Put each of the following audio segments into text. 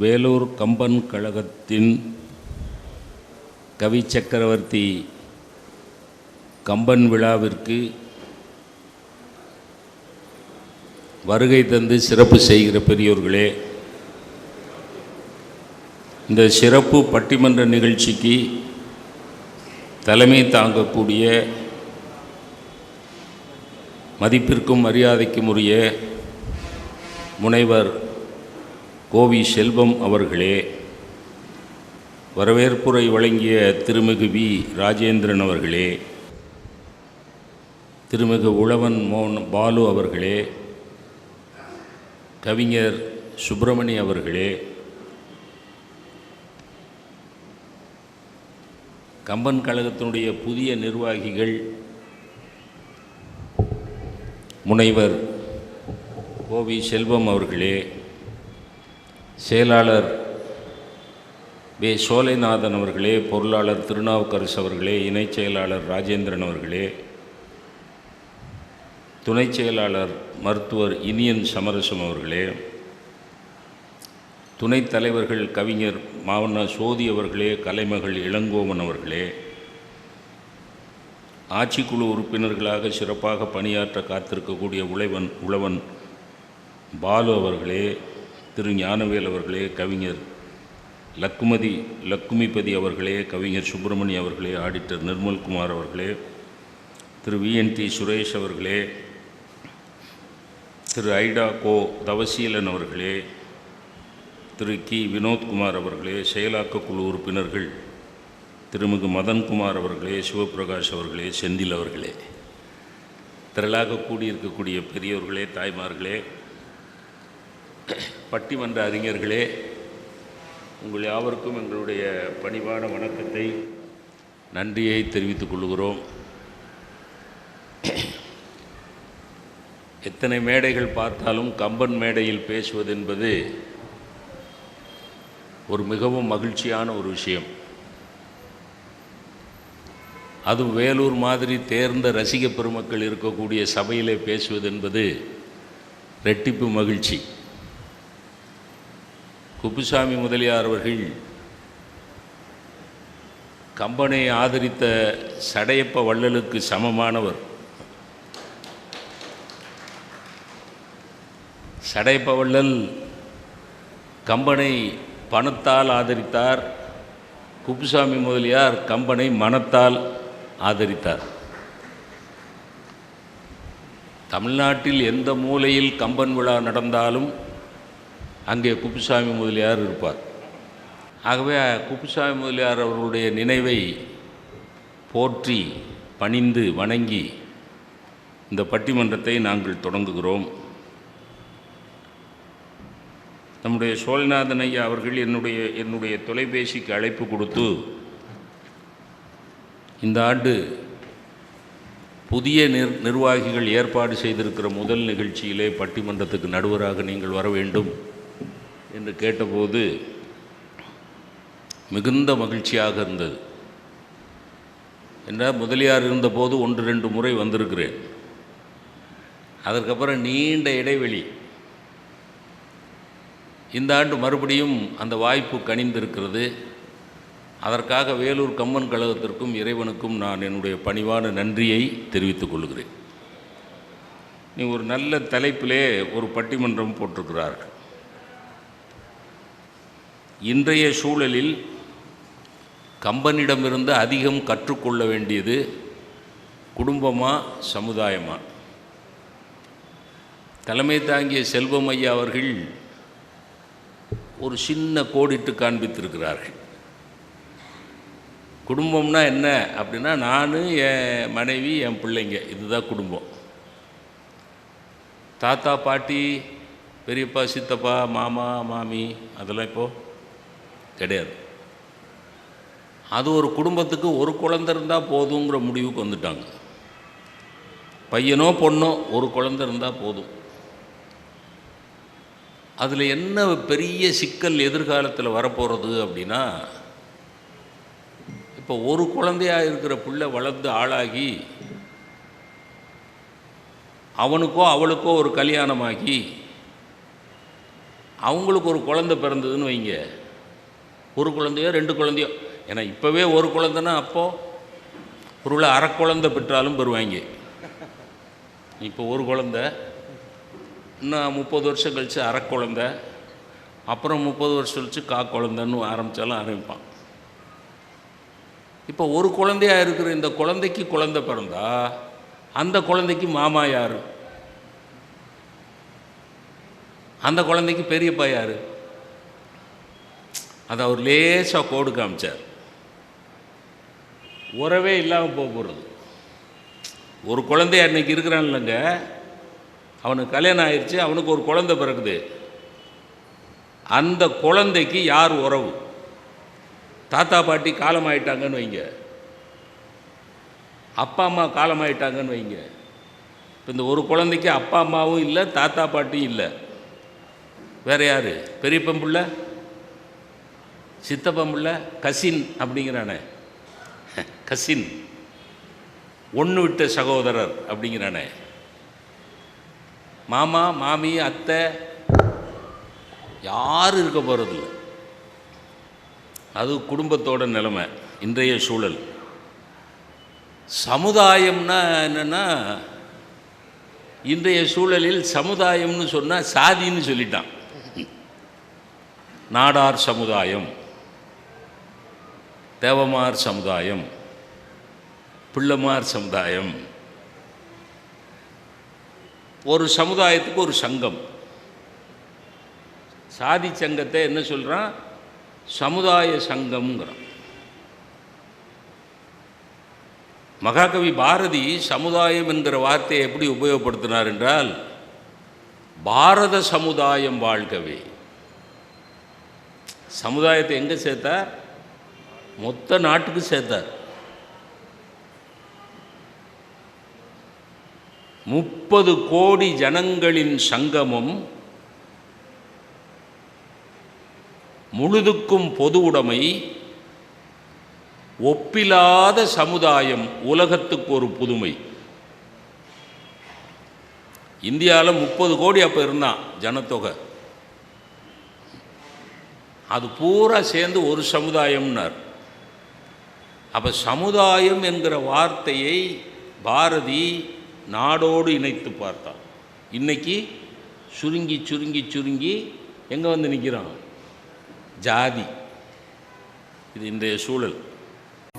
வேலூர் கம்பன் கழகத்தின் கவி சக்கரவர்த்தி கம்பன் விழாவிற்கு வருகை தந்து சிறப்பு செய்கிற பெரியோர்களே இந்த சிறப்பு பட்டிமன்ற நிகழ்ச்சிக்கு தலைமை தாங்கக்கூடிய மதிப்பிற்கும் மரியாதைக்கும் உரிய முனைவர் கோவி செல்வம் அவர்களே. வரவேற்புரை வழங்கிய திருமிகு வி. ராஜேந்திரன் அவர்களே. திருமிகு உழவன் மோகன் பாலு அவர்களே. கவிஞர் சுப்பிரமணி அவர்களே. கம்பன் கழகத்தினுடைய புதிய நிர்வாகிகள் முனைவர் கோவி செல்வம் அவர்களே. செயலாளர் வே. சோலைநாதன் அவர்களே பொருளாளர் திருநாவுக்கரசு அவர்களே இணைச் செயலாளர் ராஜேந்திரன் அவர்களே துணைச் செயலாளர் மருத்துவர் இனியன் சமரசம் அவர்களே துணைத் தலைவர்கள் கவிஞர் மாவண்ண சோதி அவர்களே கலைமகள் இளங்கோவன் அவர்களே ஆட்சிக்குழு உறுப்பினர்களாக சிறப்பாக பணியாற்ற காத்திருக்கக்கூடிய உழைவன் உழவன் பாலு அவர்களே திரு ஞானவேல் அவர்களே கவிஞர் லக்குமதி லக்குமிபதி அவர்களே கவிஞர் சுப்பிரமணி அவர்களே ஆடிட்டர் நிர்மல்குமார் அவர்களே திரு விஎன்டி சுரேஷ் அவர்களே திரு ஐடா கோ தவசீலன் அவர்களே திரு கி வினோத்குமார் அவர்களே செயலாக்க குழு உறுப்பினர்கள் திருமிகு மதன்குமார் அவர்களே சிவபிரகாஷ் அவர்களே செந்தில் அவர்களே. திரளாக கூடியிருக்கக்கூடிய பெரியோர்களே தாய்மார்களே பட்டிமன்ற அறிஞர்களே உங்கள் யாவருக்கும் எங்களுடைய பணிவான வணக்கத்தை நன்றியை தெரிவித்துக் கொள்கிறோம். எத்தனை மேடைகள் பார்த்தாலும் கம்பன் மேடையில் பேசுவது என்பது ஒரு மிகவும் மகிழ்ச்சியான ஒரு விஷயம். அது வேலூர் மாதிரி தேர்ந்த ரசிக பெருமக்கள் இருக்கக்கூடிய சபையிலே பேசுவது என்பது ரெட்டிப்பு மகிழ்ச்சி. குப்புசாமி முதலியார் அவர்கள் கம்பனை ஆதரித்த சடையப்ப வள்ளலுக்கு சமமானவர். சடையப்ப வள்ளல் கம்பனை பணத்தால் ஆதரித்தார். குப்புசாமி முதலியார் கம்பனை மனத்தால் ஆதரித்தார். தமிழ்நாட்டில் எந்த மூலையில் கம்பன் விழா நடந்தாலும் அங்கே குப்புசாமி முதலியார் இருப்பார். ஆகவே குப்புசாமி முதலியார் அவர்களுடைய நினைவை போற்றி பணிந்து வணங்கி இந்த பட்டிமன்றத்தை நாங்கள் தொடங்குகிறோம். நம்முடைய சோழநாதன் ஐயா அவர்கள் என்னுடைய என்னுடைய தொலைபேசிக்கு அழைப்பு கொடுத்து இந்த ஆண்டு புதிய நிர் நிர்வாகிகள் ஏற்பாடு செய்திருக்கிற முதல் நிகழ்ச்சியிலே பட்டிமன்றத்துக்கு நடுவராக நீங்கள் வர வேண்டும். என்று கேட்டபோது மிகுந்த மகிழ்ச்சியாக இருந்தது. என்றால் முதலியார் இருந்தபோது ஒன்று ரெண்டு முறை வந்திருக்கிறேன். அதற்கப்புறம் நீண்ட இடைவெளி. இந்த ஆண்டு மறுபடியும் அந்த வாய்ப்பு கனிந்திருக்கிறது. அதற்காக வேலூர் கம்மன் கழகத்திற்கும் இறைவனுக்கும் நான் என்னுடைய பணிவான நன்றியை தெரிவித்துக் கொள்கிறேன். நீ ஒரு நல்ல தலைப்பிலே ஒரு பட்டிமன்றம் போட்டிருக்கிறார்கள். இன்றைய சூழலில் கம்பனிடமிருந்து அதிகம் கற்றுக்கொள்ள வேண்டியது குடும்பமா சமுதாயமா? தலைமை தாங்கிய செல்வம் ஐயா அவர்கள் ஒரு சின்ன கோடிட்டு காண்பித்திருக்கிறார்கள். குடும்பம்னா என்ன அப்படின்னா நான் என் மனைவி என் பிள்ளைங்க இதுதான் குடும்பம். தாத்தா பாட்டி பெரியப்பா சித்தப்பா மாமா மாமி அதெல்லாம் இப்போது கிடையாது. அது ஒரு குடும்பத்துக்கு ஒரு குழந்தை இருந்தால் போதுங்கிற முடிவுக்கு வந்துட்டாங்க. பையனோ பொண்ணோ ஒரு குழந்தை இருந்தால் போதும். அதில் என்ன பெரிய சிக்கல் எதிர்காலத்தில் வரப்போகிறது அப்படின்னா இப்போ ஒரு குழந்தையாக இருக்கிற பிள்ளை வளர்ந்து ஆளாகி அவனுக்கோ அவளுக்கோ ஒரு கல்யாணமாகி அவங்களுக்கு ஒரு குழந்தை பிறந்ததுன்னு வைங்க. ஒரு குழந்தையோ ரெண்டு குழந்தையோ. ஏன்னா இப்போவே ஒரு குழந்தைன்னா அப்போது ஒருவேளை அரை குழந்தை பெற்றாலும் பெறுவாங்க. இப்போ ஒரு குழந்தை இன்னும் முப்பது வருஷம் கழித்து அரை குழந்தை அப்புறம் முப்பது வருஷம் கழிச்சு கா குழந்தைன்னு ஆரம்பித்தாலும் ஆரம்பிப்பான். இப்போ ஒரு குழந்தையா இருக்கிற இந்த குழந்தைக்கு குழந்தை பிறந்தா அந்த குழந்தைக்கு மாமா யார்? அந்த குழந்தைக்கு பெரியப்பா யார்? அதை அவர் லேசாக கோடு காமிச்சார். உறவே இல்லாமல் போக போகிறது ஒரு குழந்தைய அன்னைக்கு இருக்கிறான் இல்லைங்க அவனுக்கு கல்யாணம் ஆயிடுச்சு அவனுக்கு ஒரு குழந்தை பிறகுது அந்த குழந்தைக்கு யார் உறவு? தாத்தா பாட்டி காலமாயிட்டாங்கன்னு வைங்க. அப்பா அம்மா காலமாயிட்டாங்கன்னு வைங்க. இப்போ இந்த ஒரு குழந்தைக்கு அப்பா அம்மாவும் இல்லை தாத்தா பாட்டியும் இல்லை. வேற யார்? பெரியப்பன் புள்ள? சித்தப்பமுள்ள கசின் அப்படிங்கிறானே. கசின். ஒன்று விட்ட சகோதரர் அப்படிங்கிறானே. மாமா மாமி அத்தை யாரும் இருக்க போகிறதில்ல அது குடும்பத்தோட நிலைமை இன்றைய சூழல். சமுதாயம்னா என்னென்னா இன்றைய சூழலில் சமுதாயம்னு சொன்னால் சாதின்னு சொல்லிட்டான். நாடார் சமுதாயம். தேவமார் சமுதாயம் பிள்ளைமார் சமுதாயம். ஒரு சமுதாயத்துக்கு ஒரு சங்கம். சாதி சங்கத்தை என்ன சொல்கிறான் சமுதாய சங்கம்ங்கிறான். மகாகவி பாரதி சமுதாயம் என்கிற வார்த்தையை எப்படி உபயோகப்படுத்தினார் என்றால் பாரத சமுதாயம் வாழ்கவே. சமுதாயத்தை எங்கே சேர்த்தார்? மொத்த நாட்டுக்கு சேர்த்தார் முப்பது கோடி ஜனங்களின் சங்கமம் முழுதுக்கும் பொது உடைமை ஒப்பிலாத சமுதாயம் உலகத்துக்கு ஒரு புதுமை. இந்தியாவில் முப்பது கோடி அப்போ இருந்தான் ஜனத்தொகை. அது பூரா சேர்ந்து ஒரு சமுதாயம்னார். அப்போ சமுதாயம் என்கிற வார்த்தையை பாரதி நாடோடு இணைத்து பார்த்தான் இன்னைக்கு சுருங்கி சுருங்கி சுருங்கி எங்கே வந்து நிற்கிறான் ஜாதி. இது இன்றைய சூழல்.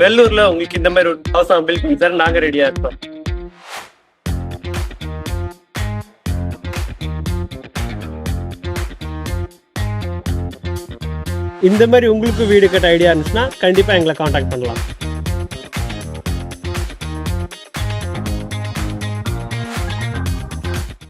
வெள்ளூர்ல உங்களுக்கு இந்த மாதிரி ஒரு ஹவுஸ் பில் பண்ணி சார் நாங்க ரெடியா இருக்கோம். இந்த மாதிரி உங்களுக்கு வீடு கட்ட ஐடியா இருந்துச்சுன்னா கண்டிப்பா எங்களை காண்டாக்ட் பண்ணலாம்.